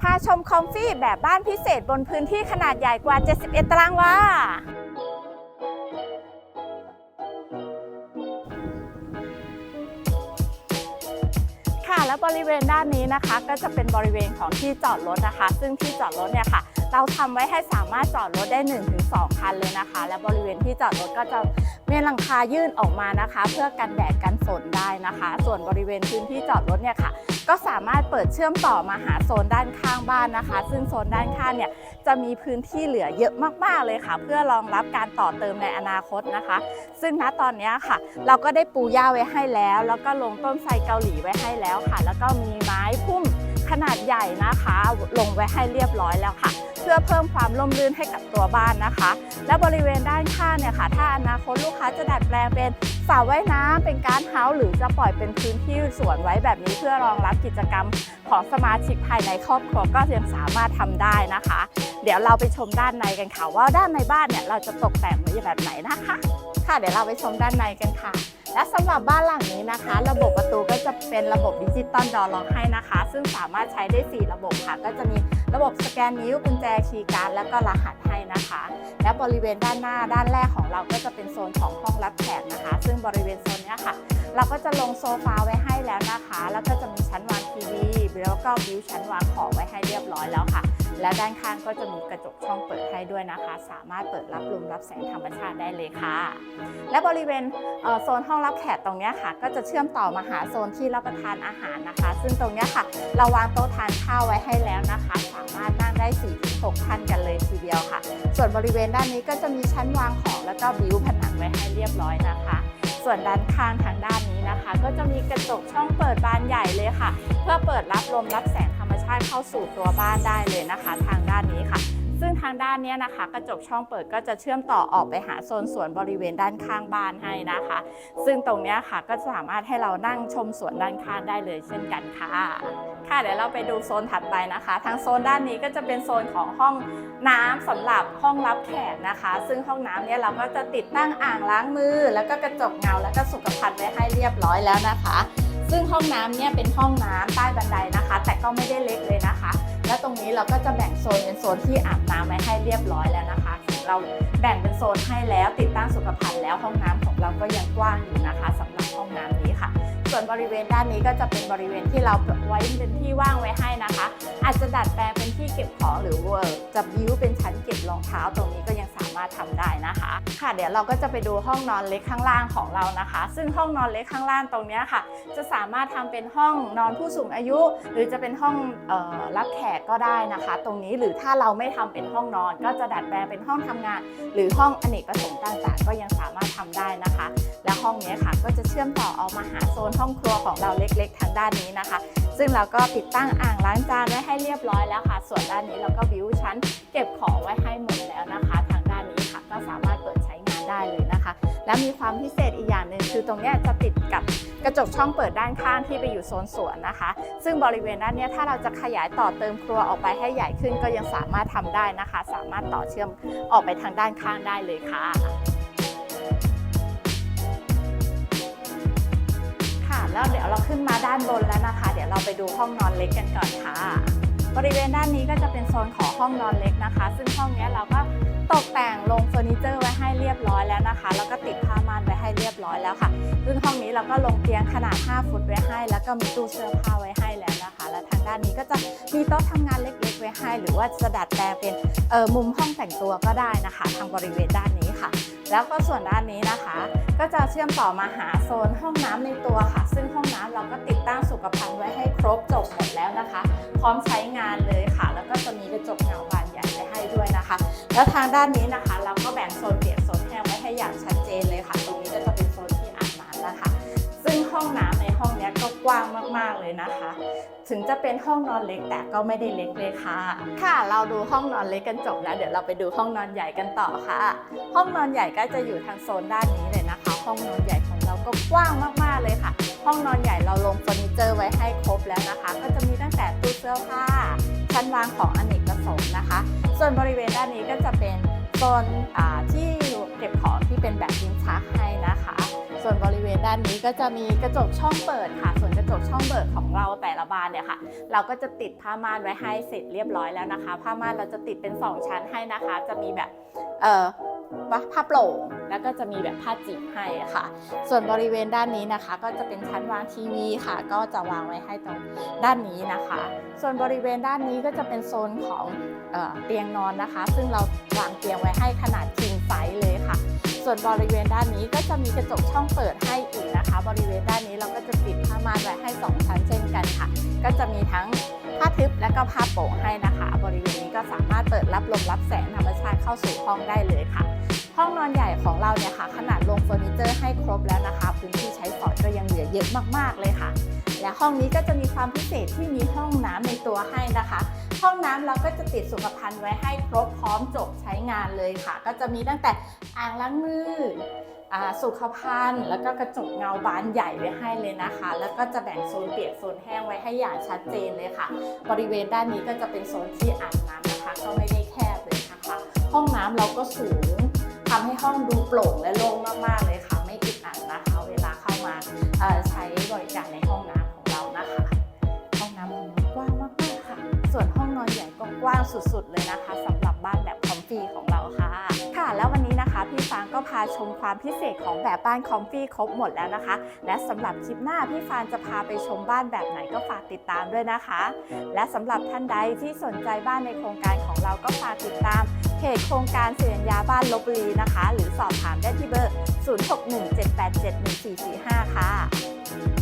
พาชมคอมฟี่แบบบ้านพิเศษบนพื้นที่ขนาดใหญ่กว่า 71 ตารางวา ค่ะและบริเวณด้านนี้นะคะ ก็จะเป็นบริเวณของที่จอดรถนะคะ ซึ่งที่จอดรถเนี่ยค่ะ เราทำไว้ให้สามารถจอดรถได้ 1-2 คันเลยนะคะ และบริเวณที่จอดรถก็จะมีหลังคายื่นออกมานะคะ เพื่อกันแดดกันฝนได้นะคะ ส่วนบริเวณพื้นที่จอดรถเนี่ยค่ะ ก็สามารถเปิดเชื่อมต่อมาหาโซนด้านข้างบ้านนะคะ ซึ่งโซนด้านข้างเนี่ยจะมีพื้นที่เหลือเยอะมากๆเลยค่ะ เพื่อรองรับการต่อเติมในอนาคตนะคะ ซึ่งณตอนนี้ค่ะ เราก็ได้ปูหญ้าไว้ให้แล้ว แล้วก็ลงต้นไทรเกาหลีไว้ให้แล้วค่ะ แล้วก็มีไม้พุ่มขนาดใหญ่นะคะ ลงไว้ให้เรียบร้อยแล้วค่ะ เพื่อเพิ่มความร่มรื่นให้กับตัวบ้านนะคะ และบริเวณด้านข้างเนี่ยค่ะ ถ้าอนาคตลูกค้าจะดัดแปลงเป็นสระว่ายน้ำเป็นการเฮาส์หรือจะปล่อยเป็นพื้นที่สวนไว้แบบนี้ เพื่อรองรับกิจกรรมของสมาชิกภายในครอบครัวก็ยังสามารถทำได้นะคะ เดี๋ยวเราไปชมด้านในกันค่ะว่าด้านในบ้านเนี่ยเราจะตกแต่งไว้แบบไหนนะคะ ค่ะเดี๋ยวเราไปชมด้านในกันค่ะ และสำหรับบ้านหลังนี้นะคะ ระบบประตูก็จะเป็นระบบดิจิตอลดอล็อกให้นะคะ ซึ่งสามารถใช้ได้ 4 ระบบค่ะ ก็จะมีระบบสแกนนิ้วกุญแจคีย์การ์ดแล้วก็รหัสให้นะคะ และบริเวณด้านหน้าด้านแรกของเราก็จะเป็นโซนของห้องรับแขกนะคะ ซึ่งบริเวณโซนนี้ค่ะ เราก็จะลงโซฟาไว้ให้แล้วนะคะ แล้วก็จะมีชั้นวางทีวีแล้วก็บิวชั้นวางของไว้ให้เรียบร้อยแล้วค่ะ และด้านข้างก็จะมีกระจกช่องเปิดให้ด้วยนะคะ สามารถเปิดรับลมรับแสงธรรมชาติได้เลยค่ะ และบริเวณโซนห้องรับแขกตรงนี้ค่ะ ก็จะเชื่อมต่อมาหาโซนที่รับประทานอาหารนะคะ ซึ่งตรงนี้ค่ะ เราวางโต๊ะทานข้าวไว้ให้แล้วนะคะ สามารถนั่งได้ 4-6ท่านกันเลยทีเดียวค่ะ ส่วนบริเวณด้านนี้ก็จะมีชั้นวางของแล้วก็บิวผนังไว้ให้เรียบร้อยนะคะ ส่วนด้านข้างทางด้านนี้นะคะ ก็จะมีกระจกช่องเปิดบานใหญ่เลยค่ะ เพื่อเปิดรับลมรับแสงธรรมชาติเข้าสู่ตัวบ้านได้เลยนะคะ ทางด้านนี้ค่ะ ซึ่งทางด้านนี้นะคะ กระจกช่องเปิดก็จะเชื่อมต่อออกไปหาโซนสวนบริเวณด้านข้างบ้านให้นะคะ ซึ่งตรงนี้ค่ะก็สามารถให้เรานั่งชมสวนด้านข้างได้เลยเช่นกันค่ะ ค่ะเดี๋ยวเราไปดูโซนถัดไปนะคะ ทางโซนด้านนี้ก็จะเป็นโซนของห้องน้ำสำหรับห้องรับแขกนะคะ ซึ่งห้องน้ำเนี่ยเราก็จะติดตั้งอ่างล้างมือ แล้วก็กระจกเงาแล้วก็สุขภัณฑ์ไว้ให้เรียบร้อยแล้วนะคะ ซึ่งห้องน้ำเนี่ยเป็นห้องน้ำใต้บันไดนะคะ แต่ก็ไม่ได้เล็กเลยนะคะ และตรงนี้เราก็จะแบ่งโซนเป็นโซนที่อาบน้ำไว้ให้เรียบร้อยแล้วนะคะ เราแบ่งเป็นโซนให้แล้วติดตั้งสุขภัณฑ์แล้วห้องน้ำของเราก็ยังกว้างอยู่นะคะสำหรับห้องน้ำนี้ค่ะ ส่วนบริเวณด้านนี้ก็จะเป็นบริเวณที่เราไว้เป็นที่ว่างไว้ให้นะคะ อาจจะดัดแปลงเป็นที่เก็บของหรือว่าจะบิ้วเป็นชั้นเก็บรองเท้าตรงนี้ก็ยังามารถทำได้นะคะ ค่ะเดี๋ยวเราก็จะไปดูห้องนอนเล็กข้างล่างของเรานะคะ ซึ่งห้องนอนเล็กข้างล่างตรงนี้ค่ะ จะสามารถทำเป็นห้องนอนผู้สูงอายุ หรือจะเป็นห้องออรับแขกก็ได้นะคะ ตรงนี้หรือถ้าเราไม่ทำเป็นห้องนอน ก็จะดัดแปลงเป็นห้องทำงาน หรือห้องอเนกประสงค์ต่างๆ ก็ยังสามารถทำได้นะคะ และห้องนี้ค่ะก็จะเชื่อมต่อเอามาหาโซนห้องครัวของเราเล็กๆ ทางด้านนี้นะคะ ซึ่งเราก็ติดตั้งอ่างล้างจานไว้ให้เรียบร้อยแล้วค่ะ ส่วนด้านนี้เราก็บิวชั้นเก็บของไว้ให้หมดแล้วนะคะ ก็สามารถเปิดใช้งานได้เลยนะคะ และมีความพิเศษอีกอย่างหนึ่งคือตรงนี้จะติดกับกระจกช่องเปิดด้านข้างที่ไปอยู่โซนสวนนะคะ ซึ่งบริเวณด้านนี้ถ้าเราจะขยายต่อเติมครัวออกไปให้ใหญ่ขึ้นก็ยังสามารถทำได้นะคะ สามารถต่อเชื่อมออกไปทางด้านข้างได้เลยค่ะค่ะแล้วเดี๋ยวเราขึ้นมาด้านบนแล้วนะคะ เดี๋ยวเราไปดูห้องนอนเล็กกันก่อนค่ะ บริเวณด้านนี้ก็จะเป็นโซนของห้องนอนเล็กนะคะ ซึ่งห้องนี้เราก็ ร้อยแล้วค่ะ ซึ่งห้องนี้เราก็ลงเตียงขนาด 5 ฟุตไว้ให้ แล้วก็มีตู้เสื้อผ้าไว้ให้แล้วนะคะ และทางด้านนี้ก็จะมีโต๊ะทำงานเล็กๆไว้ให้ หรือว่าจะดัดแปลงเป็นเออมุมห้องแต่งตัวก็ได้นะคะ ทางบริเวณด้านนี้ค่ะ แล้วก็ส่วนด้านนี้นะคะ ก็จะเชื่อมต่อมาหาโซนห้องน้ำในตัวค่ะ ซึ่งห้องน้ำเราก็ติดตั้งสุขภัณฑ์ไว้ให้ครบจบหมดแล้วนะคะ พร้อมใช้งานเลยค่ะ แล้วก็จะมีกระจกเงาบานใหญ่ไว้ให้ด้วยนะคะ แล้วทางด้านนี้นะคะ เราก็แบ่งโซนเปียกโซนแห้งไว้ให้อย่างชัดเจนเลยค่ะ ห้องน้ำในห้องนี้ก็กว้างมากๆเลยนะคะ ถึงจะเป็นห้องนอนเล็กแต่ก็ไม่ได้เล็กเลยค่ะ ค่ะ เราดูห้องนอนเล็กกันจบแล้ว เดี๋ยวเราไปดูห้องนอนใหญ่กันต่อค่ะ ห้องนอนใหญ่ก็จะอยู่ทางโซนด้านนี้เลยนะคะ ห้องนอนใหญ่ของเราก็กว้างมากๆเลยค่ะ ห้องนอนใหญ่เราลงเฟอร์นิเจอร์ไว้ให้ครบแล้วนะคะ ก็จะมีตั้งแต่ตู้เสื้อผ้าชั้นวางของอเนกประสงค์นะคะ ส่วนบริเวณด้านนี้ก็จะเป็นโซนที่เก็บของที่เป็นแบบลิ้นชักให้ ด้านนี้ก็จะมีกระจกช่องเปิดค่ะ ส่วนกระจกช่องเปิดของเราแต่ละบานเนี่ยค่ะ เราก็จะติดผ้าม่านไว้ให้เสร็จเรียบร้อยแล้วนะคะ ผ้าม่านเราจะติดเป็น 2 ชั้นให้นะคะ จะมีแบบเอ่อผ้าโปร่งแล้วก็จะมีแบบผ้าจีบให้ค่ะ ส่วนบริเวณด้านนี้นะคะ ก็จะเป็นชั้นวางทีวีค่ะ ก็จะวางไว้ให้ตรงด้านนี้นะคะ ส่วนบริเวณด้านนี้ก็จะเป็นโซนของเออเตียงนอนนะคะ ซึ่งเราวางเตียงไว้ให้ขนาด king size เลยค่ะ ส่วนบริเวณด้านนี้ก็จะมีกระจกช่องเปิดให้อีกนะคะ บริเวณด้านนี้เราก็จะติดผ้าม่านไว้ให้ 2 ชั้นเช่นกันค่ะ ก็จะมีทั้งผ้าทึบและก็ผ้าโป่งให้นะคะ บริเวณนี้ก็สามารถเปิดรับลมรับแสงธรรมชาติเข้าสู่ห้องได้เลยค่ะ ห้องนอนใหญ่ของเราเนี่ยค่ะ ขนาดลงเฟอร์นิเจอร์ให้ครบแล้วนะคะพื้นที่ใช้สอยก็ยังเหลือเยอะมากๆเลยค่ะ และห้องนี้ก็จะมีความพิเศษที่มีห้องน้ำในตัวให้นะคะ ห้องน้ำเราก็จะติดสุขภัณฑ์ไว้ให้ครบพร้อมจบใช้งานเลยค่ะ ก็จะมีตั้งแต่อ่างล้างมืออสุขภัณฑ์ แล้วก็กระจกเงาบานใหญ่ไว้ให้เลยนะคะ แล้วก็จะแบ่งโซนเปียกโซนแห้งไว้ให้อย่างชัดเจนเลยค่ะ บริเวณด้านนี้ก็จะเป็นโซนที่อาบน้ำนะคะ ก็ไม่ได้แคบเลยนะคะ ห้องน้ำเราก็สูงทำให้ห้องดูโปร่งและโล่งมากๆเลยค่ะ ว้างสุดๆเลยนะคะสำหรับบ้านแบบคอมฟี่ของเราค่ะ ค่ะ แล้ววันนี้นะคะพี่ฟางก็พาชมความพิเศษของแบบบ้านคอมฟี่ครบหมดแล้วนะคะ และสำหรับคลิปหน้าพี่ฟางจะพาไปชมบ้านแบบไหนก็ฝากติดตามด้วยนะคะ และสำหรับท่านใดที่สนใจบ้านในโครงการของเราก็ฝากติดตามเพจโครงการเสียญญาบ้านลบบุรีนะคะ หรือสอบถามได้ที่เบอร์ 0617871445 ค่ะ